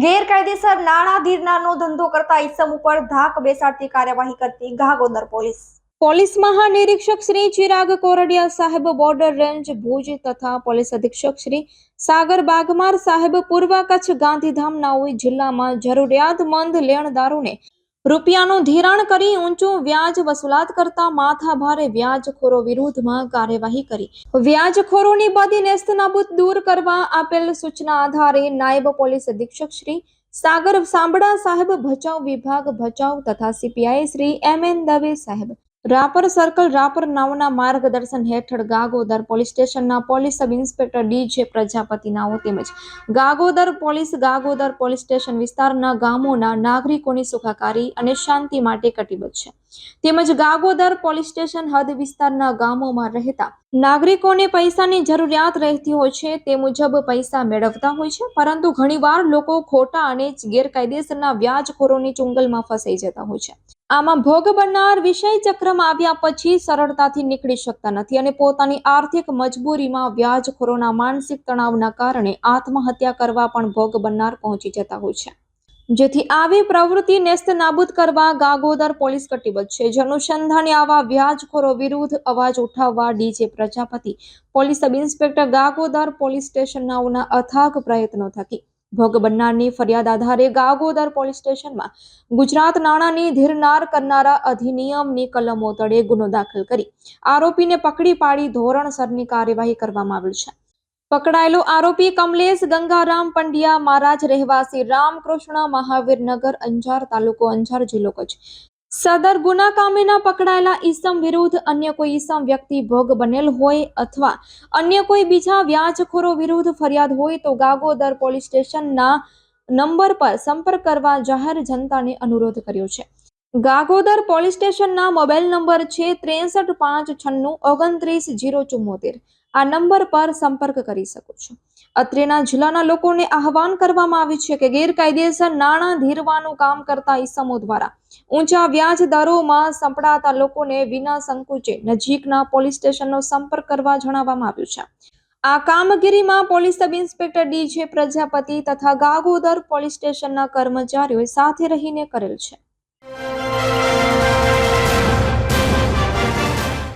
ગેરકાયદેસર નાણાં ધીરનારનો ધંધો કરતા ઇસમ ઉપર ધાક બેસાડતી કાર્યવાહી કરતી ગાગોદર પોલીસ. પોલીસ મહાનિરીક્ષક શ્રી ચિરાગ કોરડિયા સાહેબ બોર્ડર રેન્જ ભુજ તથા પોલીસ અધિક્ષક શ્રી સાગર બાગમાર સાહેબ પૂર્વ કચ્છ ગાંધીધામ નાઓઈ જિલ્લામાં જરૂરિયાતમંદ લેણદારોને રૂપિયાનું ધિરાણ કરી ઊંચું વ્યાજ વસૂલાત કરતા માથાભારે વ્યાજખોરો વિરુદ્ધમાં કાર્યવાહી કરી. વ્યાજખોરોની બધી નેસ્તનાબૂદ દૂર કરવા આપેલ સૂચના આધારે નાયબ પોલીસ અધિક્ષક શ્રી સાગર સાંભળા સાહેબ ભચાઉ વિભાગ ભચાઉ તથા CPI Shri M N Dave સાહેબ રાપર સર્કલ રાપર નાઓના માર્ગદર્શન હેઠળ ગાગોદર પોલીસ સ્ટેશનના police sub inspector D J Prajapati નાઓ તેમજ Gagodar police Gagodar police station વિસ્તારના ગામોના નાગરિકોની સુખાકારી અને શાંતિ માટે કટિબદ્ધ છે. તેમજ ગાગોદર પોલીસ સ્ટેશન હદ વિસ્તારના ગામોમાં રહેતા નાગરિકોને પૈસાની જરૂરિયાત રહેતી હોય છે તે મુજબ પૈસા મેળવતા હોય છે, પરંતુ ઘણીવાર લોકો ખોટા અને ગેરકાયદેસરના વ્યાજખોરોની ચુંગલમાં ફસાઈ જતા હોય છે. આમાં ભોગ બનનાર વિષય ચક્રમાં આવ્યા પછી સરળતાથી નીકળી શકતા નથી અને પોતાની આર્થિક મજબૂરીમાં વ્યાજખોરોના માનસિક તણાવના કારણે આત્મહત્યા કરવા પણ ભોગ બનનાર પહોંચી જતા હોય છે. જેથી આવી પ્રવૃત્તિ નેસ્ત નાબૂદ કરવા ગાગોદર પોલીસ કટિબદ્ધ છે. જનુસંધાને આવા વ્યાજખોરો વિરુદ્ધ અવાજ ઉઠાવવા D J Prajapati, police sub inspector Gagodar police સ્ટેશનના અથાગ પ્રયત્નો થકી ભોગ બનનારની ફરિયાદ આધારે ગાગોદર પોલીસ સ્ટેશનમાં ગુજરાત નાણાંની ધીરનાર કરનારા અધિનિયમની કલમો તળે ગુનો દાખલ કરી આરોપીને પકડી પાડી ધોરણસરની કાર્યવાહી કરવામાં આવેલ છે. પકડાયેલો આરોપી કમલેશ ગંગારામ પંડ્યા મહારાજ રહેવાસી રામકૃષ્ણ, મહાવીરનગર, અંજાર તાલુકો અંજાર જિલ્લો કચ્છ. સદર ગુના કામેના પકડાયેલા ઈસમ વિરુદ્ધ અન્ય કોઈ ઈસમ વ્યક્તિ ભોગ બનેલ હોય અથવા અન્ય કોઈ બીજા વ્યાજખોરો વિરુદ્ધ ફરિયાદ હોય તો ગાગોદર પોલીસ સ્ટેશનના નંબર પર સંપર્ક કરવા જાહેર જનતાને અનુરોધ કર્યો છે. ગાગોદર પોલીસ સ્ટેશનના મોબાઈલ નંબર છે ત્રેસઠ પાંચ છન્નું ઓગણત્રીસ જીરો ચુમ્મોતેર. આ નંબર પર સંપર્ક કરી શકો છો. અત્રેના જિલ્લાના લોકોને આહવાન કરવામાં આવ્યું છે કે ગેરકાયદેસર નાણાં ધીરવાનું કામ કરતા ઈસમો દ્વારા ઊંચા વ્યાજ દરોમાં સંપડાતા લોકોને વિના સંકોચે નજીકના પોલીસ સ્ટેશનનો સંપર્ક કરવા જણાવવામાં આવ્યું છે. આ કામગીરીમાં police sub inspector D J Prajapati તથા ગાગોદર પોલીસ સ્ટેશનના કર્મચારીઓએ સાથે રહીને કરેલ છે. Bye.